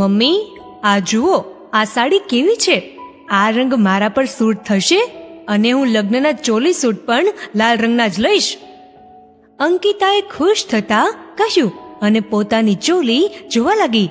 Mummy, આ જુઓ, આ સાડી કેવી છે? આ રંગ મારા પર સૂટ થશે અને હું લગ્નના ચોલી સૂટ પણ લાલ રંગના જ લઈશ. અંકિતાએ ખુશ થતા કહ્યું અને પોતાની ચોલી જોવા લાગી.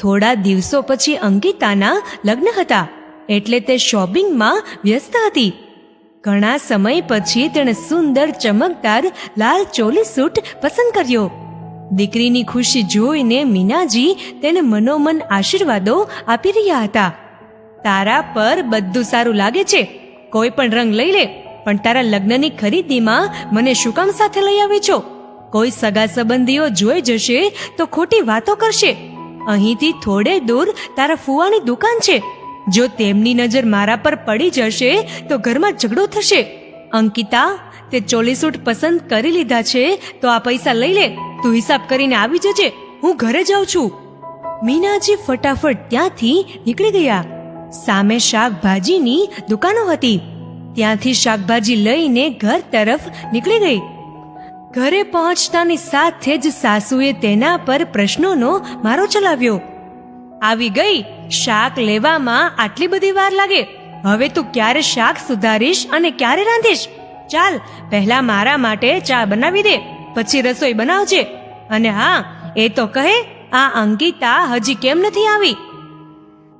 થોડા દિવસો પછી અંકિતાના લગ્ન હતા એટલે તે શોપિંગમાં વ્યસ્ત હતી. ઘણા સમય પછી તેણે સુંદર ચમકદાર લાલ ચોલી સૂટ પસંદ કર્યો. દીકરીની ખુશી જોઈને મીનાજી તેને મનોમન આશીર્વાદો આપી રહ્યા હતા. તારા પર બધું સારું લાગે છે. કોઈ પણ રંગ લઈ લે, પણ તારા લગ્નની ખરીદીમાં મને શું કામ સાથે લઈ આવે છો. કોઈ સગા સંબંધીઓ જોઈ જશે તો ખોટી વાતો કરશે. અહીંથી થોડે દૂર તારા ફુવાની દુકાન છે. જો તેમની નજર મારા પર પડી જશે તો ઘરમાં ઝઘડો થશે. અંકિતા, તે ચોલી સૂટ પસંદ કરી લીધા છે, તો આ પૈસા લઈ લે. તું હિસાબ કરીને આવી જજે. હું ઘરે જાઉં છું. મીનાજી ફટાફટ ત્યાંથી નીકળી ગયા. સામે શાકભાજીની દુકાનો હતી. ત્યાંથી શાકભાજી લઈને ઘર તરફ નીકળી ગઈ. ઘરે પહોંચતાની સાથે જ સાસુએ તેના પર પ્રશ્નોનો મારો ચલાવ્યો. આવી ગઈ, શાક લેવામાં આટલી બધી વાર લાગે. હવે તું ક્યારે શાક સુધારીશ અને ક્યારે રાંધીશ? ચાલ, પહેલા મારા માટે ચા બનાવી દે, પછી રસોઈ બનાવજે. અને હા, એ તો કહે, આ અંકિતા હજી કેમ નથી આવી?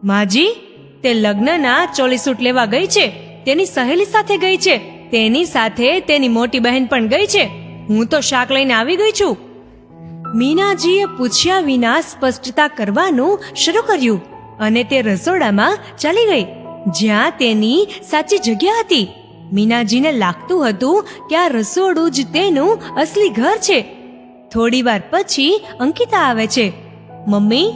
માજી, તે લગ્નના ચોલી સૂટ લેવા ગઈ છે, તેની સહેલી સાથે ગઈ છે, તેની સાથે તેની મોટી બહેન પણ ગઈ છે. હું તો શાક લઈને આવી ગઈ છું. મીનાજીએ પૂછ્યા વિના સ્પષ્ટતા કરવાનું શરૂ કર્યું અને તે રસોડામાં ચાલી ગઈ. જ્યાં તેની સાચી જગ્યા હતી. મીનાજીને લાગતું હતું કે આ રસોડું જ તેનું અસલી ઘર છે. થોડી વાર પછી અંકિતા આવે છે. મમ્મી,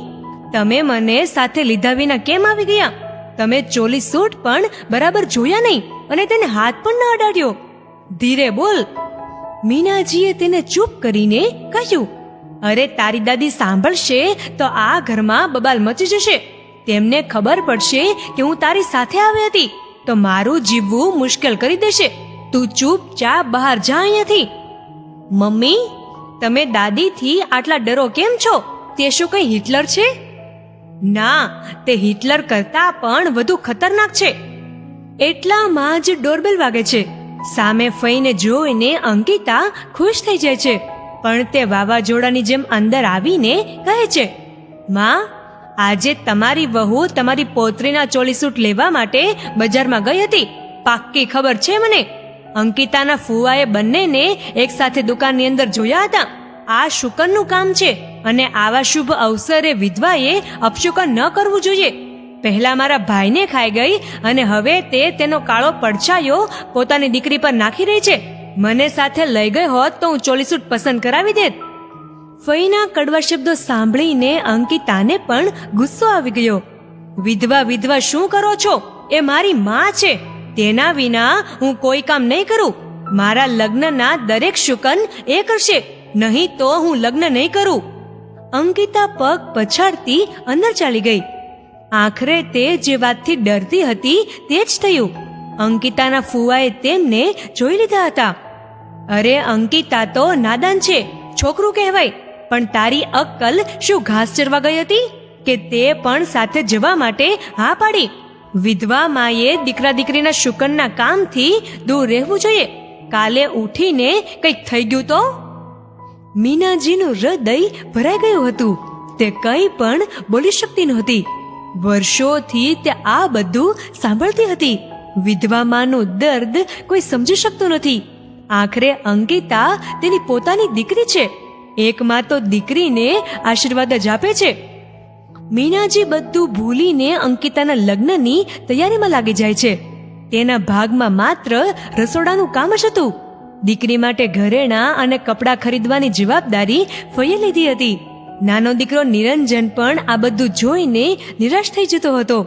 તમે મને સાથે લીધા વિના કેમ આવી ગયા? તમે ચોલી સૂટ પણ બરાબર જોયા નહીં અને તેને હાથ પણ ન અડાડ્યો. ધીરે બોલ. મીનાજીએ તેને ચૂપ કરીને કહ્યું, અરે તારી દાદી સાંભળશે તો આ ઘરમાં બબાલ મચી જશે. તેમને ખબર પડશે કે હું તારી સાથે આવી હતી. તો મારું જીવવું મુશ્કેલ કરી દેશે. તું ચૂપચાપ બહાર જા અહીંયાથી. મમ્મી, તમે દાદીથી આટલા ડરો કેમ છો? તે શું કઈ હિટલર છે? ના, તે હિટલર કરતા પણ વધુ ખતરનાક છે. એટલામાં જ ડોરબેલ વાગે છે. સામે ફઈને જોઈને અંકિતા ખુશ થઈ જાય છે. પણ તે વાવાઝોડાની જેમ અંદર આવીને કહે છે, માં આજે તમારી વહુ તમારી પોત્રીના ચોલી સૂટ લેવા માટે બજારમાં ગઈ હતી. પાક્કી ખબર છે મને? અંકિતાના ફુવાએ બંનેને એક સાથે દુકાનની અંદર જોયા હતા. આ શુકનનું કામ છે અને આવા શુભ અવસરે વિધવાએ અપશુકન ન કરવું જોઈએ. પહેલા મારા ભાઈને ખાઈ ગઈ અને હવે તે તેનો કાળો પડછાયો પોતાની દીકરી પર નાખી રહી છે. મને સાથે લઈ ગઈ હોત તો હું ચોલીસૂટ પસંદ કરાવી દેત. ફઈના કડવા શબ્દો સાંભળીને અંકિતાને પણ ગુસ્સો આવી ગયો. વિધવા વિધવા, શું કરો છો? એ મારી માં છે. તેના વિના હું કોઈ કામ નહીં કરું. મારા લગ્નના દરેક શુકન એ કરશે. નહીં તો હું લગ્ન નહીં કરું. અંકિતા પગ પછાડતી અંદર ચાલી ગઈ. આખરે તે જે વાતથી ડરતી હતી તે જ થયું. અંકિતાના ફુવાએ તેમને જોઈ લીધા હતા. અરે, અંકિતા તો નાદાન છે. છોકરું કહેવાય. પણ તારી અક્કલ શું ઘાસ ચરવા ગઈ હતી? કે તે પણ સાથે જવા માટે? હા પાડી. વિધવા માએ દીકરા દીકરીના શુકનના કામથી દૂર રહેવું જોઈએ. કાલે ઉઠીને કંઈક થઈ ગયું તો? મીનાજીનું હૃદય ભરાઈ ગયું હતું. તે કંઈ પણ બોલી શકતી નહોતી. વર્ષોથી તે આ બધું સાંભળતી હતી. વિધવા માનું દર્દ કોઈ સમજી શકતું નથી. આખરે અંકિતા તેની પોતાની દીકરી છે. એક માં તો દીકરીને આશીર્વાદ જ આપે છે. મીનાજી બધું ભૂલીને અંકિતાના લગ્નની તૈયારીમાં લાગી જાય છે. તેના ભાગમાં માત્ર રસોડાનું કામ જ હતું. દીકરી માટે ઘરેણાં અને કપડાં ખરીદવાની જવાબદારી ફઈએ લીધી હતી. નાનો દીકરો નિરંજન પણ આ બધું જોઈને નિરાશ થઈ જતો હતો.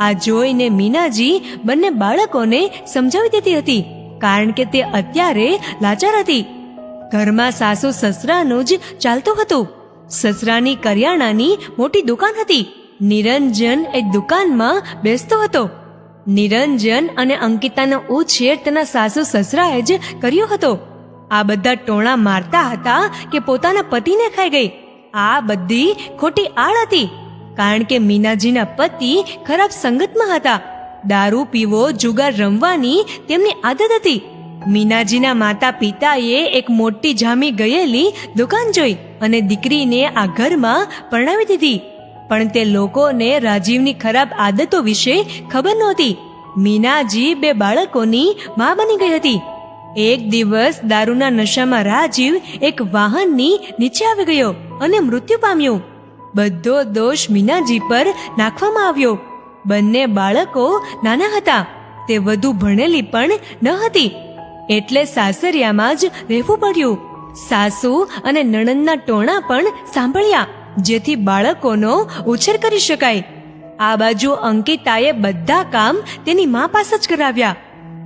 આ જોઈને મીનાજી બંને બાળકોને સમજાવી દેતી હતી, કારણ કે તે અત્યારે લાચાર હતી. ઘરમાં સાસુ સસરાનું જ ચાલતું હતું. સસરાની કરિયાણાની મોટી દુકાન હતી. નિરંજન એ દુકાનમાં બેસતો હતો. નિરંજન અને અંકિતાનો ઉછેર તેના સાસુ સસરાએ જ કર્યો હતો. આ બધા ટોણા મારતા હતા કે પોતાના પતિને ખાઈ ગઈ. આ બધી ખોટી આળ હતી, કારણ કે મીનાજીના પતિ ખરાબ સંગતમાં હતા. દારૂ, પીવો, જુગાર રમવાની તેમની આદત હતી. મીનાજીના માતા પિતાએ એક મોટી જામી ગયેલી દુકાન જોઈ અને દીકરીને આ ઘરમાં પરણાવી દીધી. પણ તે લોકોને રાજીવની ખરાબ આદતો વિશે ખબર નહોતી. મીનાજી બે બાળકોની મા બની ગઈ હતી. એક દિવસ દારૂના નશામાં રાજીવ એક વાહનની નીચે આવી ગયો અને મૃત્યુ પામ્યો. બધો દોષ મીનાજી પર નાખવામાં આવ્યો. બંને બાળકો નાના હતા. તે વધુ ભણેલી પણ ન હતી. એટલે સાસરિયામાં જ રહેવું પડ્યું. સાસુ અને નણંદના ટોણા પણ સાંભળ્યા, જેથી બાળકોનો ઉછેર કરી શકાય. આ બાજુ અંકિતાએ બધા કામ તેની મા પાસે જ કરાવ્યા.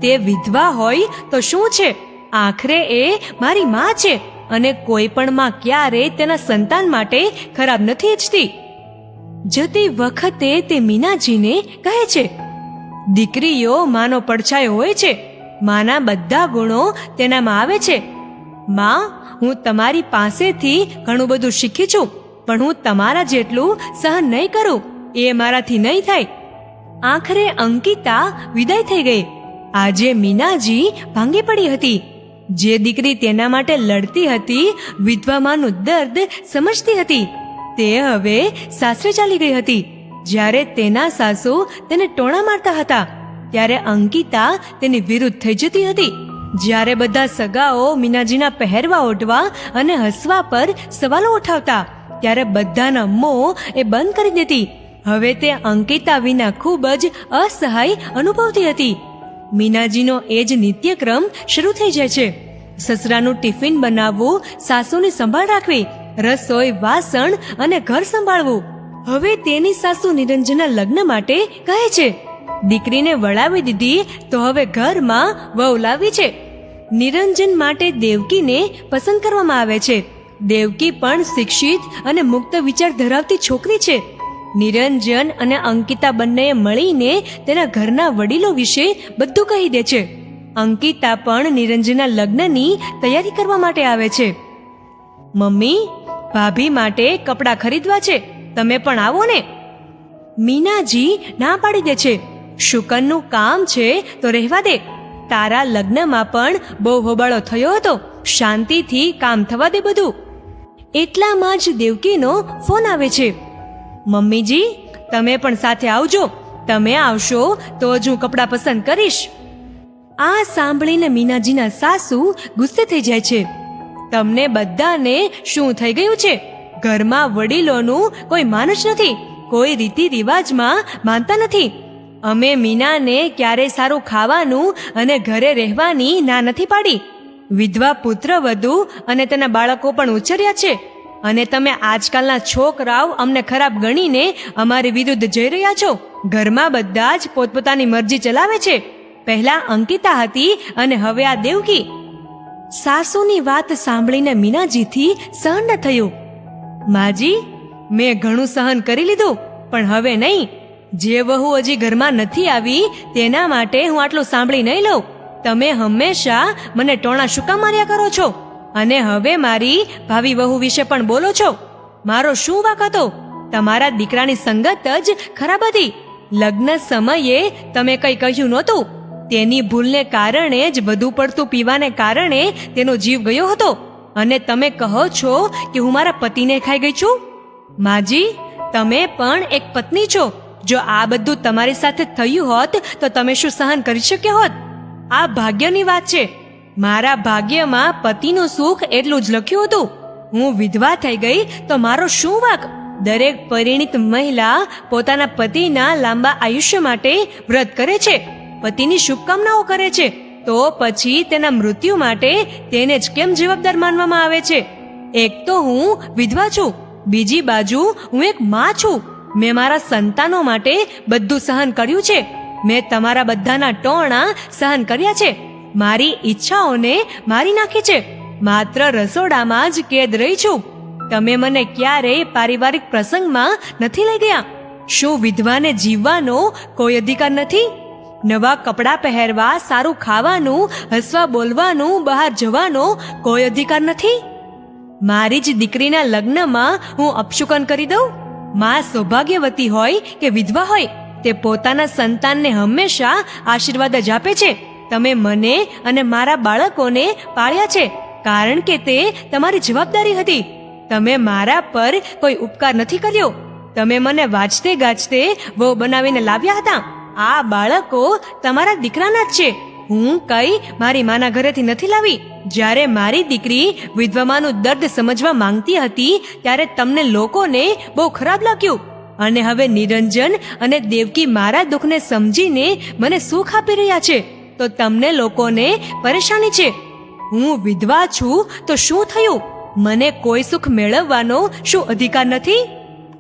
તે વિધવા હોય તો શું છે? આખરે એ મારી મા છે અને કોઈ પણ માં ક્યારે તેના સંતાન માટે ખરાબ નથી ઈચ્છતી. જતી વખતે તે મીનાજીને કહે છે, દીકરીઓ, માનો પડછાયો હોય છે. માના બધા ગુણો તેનામાં આવે છે. માં, હું તમારી પાસેથી ઘણું બધું શીખી છું, પણ હું તમારા જેટલું સહન નહીં કરું, એ મારાથી નહીં થાય. આખરે અંકિતા વિદાય થઈ ગઈ. આજે મીનાજી ભાંગી પડી હતી. જે દીકરી તેના માટે લડતી હતી, વિધવામાનું દર્દ સમજતી હતી. તે હવે સાસરે ચાલી ગઈ હતી. જ્યારે તેના સાસુ તેને ટોણા મારતા હતા. ત્યારે અંકિતા તેની વિરુદ્ધ થઈ જતી હતી. જ્યારે બધા સગાઓ મીનાજીના પહેરવા ઓઢવા અને હસવા પર સવાલો ઉઠાવતા, ત્યારે બધાના મોં એ બંધ કરી દેતી. હવે તે અંકિતા વિના ખૂબ જ અસહાય અનુભવતી હતી. મીનાજીનો એ જ નિત્યક્રમ શરૂ થઈ જાય છે. સસરાનું ટિફિન બનાવવું, સાસુની સંભાળ રાખવી, રસોઈ, વાસણ અને ઘર સંભાળવું. હવે તેની સાસુ નિરંજના લગ્ન માટે કહે છે. દીકરીને વળાવી દીધી તો હવે ઘરમાં વહુ લાવી છે. નિરંજન માટે દેવકીને પસંદ કરવામાં આવે છે. દેવકી પણ શિક્ષિત અને મુક્ત વિચાર ધરાવતી છોકરી છે. નિરંજન અને અંકિતા બંનેએ મળીને તેના ઘરના વડીલો વિશે બધું કહી દે છે. અંકિતા પણ નિરંજનના લગ્નની તૈયારી કરવા માટે આવે છે. મમ્મી, ભાભી માટે કપડાં ખરીદવા છે. તમે પણ આવો ને. મીનાજી ના પાડી દે છે. શુકનનું કામ છે તો રહેવા દે. તારા લગ્નમાં પણ બહુ હોબાળો થયો હતો. શાંતિથી કામ થવા દે બધું. એટલામાં જ દેવકીનો ફોન આવે છે. મમ્મીજી, તમે પણ સાથે આવજો. તમે આવશો તો જ હું કપડાં પસંદ કરીશ. આ સાંભળીને મીનાજીના સાસુ ગુસ્સે થઈ જાય છે. તમને બધાને શું થઈ ગયું છે? ઘરમાં વડીલોનું કોઈ માન જ નથી. કોઈ રીતિ રિવાજમાં માનતા નથી. અમે મીનાને ક્યારે સારું ખાવાનું અને ઘરે રહેવાની ના નથી પાડી. વિધવા પુત્ર વધુ અને તેના બાળકો પણ ઉછર્યા છે. અને તમે આજકાલના છોકરાઓ અમને ખરાબ ગણીને અમારી વિરુદ્ધ જઈ રહ્યા છો. ઘરમાં બધા જ પોતપોતાની મરજી ચલાવે છે. પહેલા અંકિતા હતી અને હવે આ દેવકી. સાસુની વાત સાંભળીને મીનાજીથી સહન થયું. માજી, મેં ઘણું સહન કરી લીધું, પણ હવે નહીં. જે વહુ હજી ઘરમાં નથી આવી, તેના માટે હું આટલું સાંભળી નહીં લઉં. તમે હંમેશા મને ટોણા શું કામ માર્યા કરો છો. અને હવે મારી ભાવિ વહુ વિશે પણ બોલો છો. મારો શું વાક હતો? તમારા દીકરાની સંગત જ ખરાબ હતી. લગ્ન સમયે તમે કંઈ કહ્યું નહોતું. તેની ભૂલને કારણે જ વધુ પડતું પીવાને કારણે તેનો જીવ ગયો હતો. અને તમે કહો છો કે હું મારા પતિને ખાઈ ગઈ છું? માજી, તમે પણ એક પત્ની છો. જો આ બધું તમારી સાથે થયું હોત, તો તમે શું સહન કરી શક્યા હોત? આ ભાગ્યની વાત છે. મારા ભાગ્યમાં પતિનું સુખ એટલું જ લખ્યું હતું. હું વિધવા થઈ ગઈ, તો મારો શું વાક? દરેક પરિણીત મહિલા પોતાના પતિના લાંબા આયુષ્ય માટે વ્રત કરે છે. પતિની શુભકામનાઓ કરે છે. તો પછી તેના મૃત્યુ માટે તેને જ કેમ જવાબદાર માનવામાં આવે છે? એક તો હું વિધવા છું. બીજી બાજુ હું એક માં છું. મેં મારા સંતાનો માટે બધું સહન કર્યું છે. મેં તમારા બધાના ટોણા સહન કર્યા છે. મારી ઈચ્છાઓને મારી નાખી છે. માત્ર રસોડામાં જ કેદ રહી છું. તમે મને ક્યારેય પારિવારિક પ્રસંગમાં નથી લઈ ગયા. શું વિધવાને જીવવાનો કોઈ અધિકાર નથી? નવા કપડાં પહેરવા, સારું ખાવાનું, હસવા બોલવાનું, બહાર જવાનો કોઈ અધિકાર નથી? મારી જ દીકરીના લગ્નમાં હું અપશુકન કરી દઉં? માં સૌભાગ્યવતી હોય કે વિધવા હોય, તે પોતાના સંતાનને હંમેશા આશીર્વાદ જ આપે છે. તમે મને અને મારા બાળકોને પાળ્યા છે, કારણ કે તે તમારી જવાબદારી હતી. તમે મારા પર કોઈ ઉપકાર નથી કર્યો. તમે મને વાંચતે ગાજતે વહુ બનાવીને લાવ્યા હતા. આ બાળકો તમારા દીકરાના જ છે. હું કઈ મારી માના ઘરેથી નથી લાવી? જ્યારે મારી દીકરી વિધવામાનું દર્દ સમજવા માંગતી હતી, ત્યારે તમને લોકોને બહુ ખરાબ લાગ્યું. અને હવે નિરંજન અને દેવકી મારા દુઃખને સમજીને મને સુખ આપી રહ્યા છે. તો તમને લોકોને પરેશાની છે. હું વિધવા છું, તો શું થયું? મને કોઈ સુખ મેળવવાનો શું અધિકાર નથી?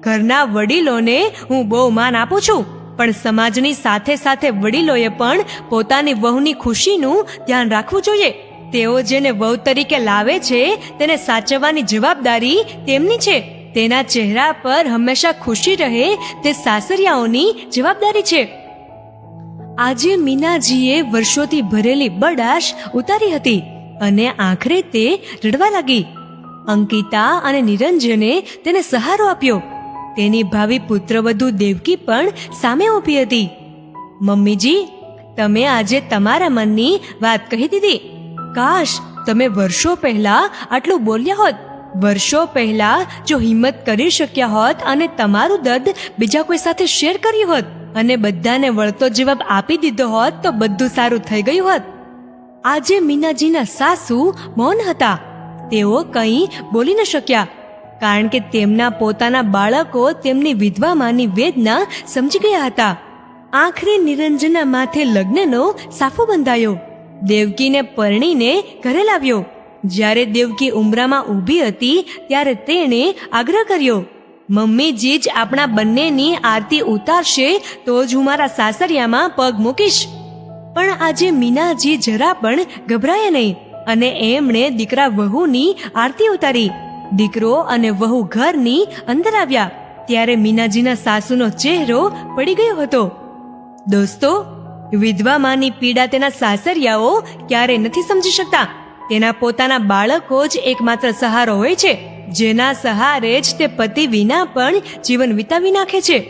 ઘરના વડીલોને હું બહુ માન આપું છું. પણ સમાજની સાથે સાથે વડીલોએ પણ પોતાની વહુની ખુશીનું ધ્યાન રાખવું જોઈએ. તેઓ જેને વહુ તરીકે લાવે છે, તેને સાચવવાની જવાબદારી તેમની છે. તેના ચહેરા પર હંમેશા ખુશી રહે તે સાસરિયાઓની જવાબદારી છે. આજે મીનાજીએ વર્ષોથી ભરેલી બડાશ ઉતારી હતી અને આખરે તે રડવા લાગી. અંકિતા અને નિરંજને તેને સહારો આપ્યો. તેની ભાવિ પુત્રવધુ દેવકી પણ સામે ઊભી હતી. મમ્મીજી, તમે આજે તમારા મનની વાત કહી દીધી. કાશ તમે વર્ષો પહેલા આટલું બોલ્યા હોત. વર્ષો પહેલા જો હિંમત કરી શક્યા હોત અને તમારું દર્દ બીજા કોઈ સાથે શેર કર્યું હોત અને બધાને વળતો જવાબ આપી દીધો હોત તો બધું સારું થઈ ગયું હોત. આજે મીનાજીના સાસુ મૌન હતા. તેઓ કંઈ બોલી ન શક્યા. કારણ કે તેમના પોતાના બાળકો તેમની વિધવામાની વેદના સમજી ગયા હતા. આખરે નિરંજના માથે લગ્નનો સાફો બંધાયો. દેવકીને પરણીને ઘરે લાવ્યો. જ્યારે દેવકી ઉમરામાં ઊભી હતી, ત્યારે તેણે આગ્રહ કર્યો મમ્મીજી જ આપણા બંનેની આરતી ઉતારશે, તો જ હું મારા સાસરિયામાં પગ મૂકીશ. પણ આજે મીનાજી જરા પણ ગભરાયા નહીં અને એમણે દીકરા વહુની આરતી ઉતારી. દીકરો અને વહુ ઘરની અંદર આવ્યા. ત્યારે મીનાજીના સાસુનો ચહેરો પડી ગયો હતો. દોસ્તો વિધવા માની પીડા તેના સાસરિયાઓ ક્યારે નથી સમજી શકતા. તેના પોતાના બાળકો જ એકમાત્ર સહારો હોય છે. જેના સહારે જ તે પતિ વિના પણ જીવન વિતાવી નાખે છે.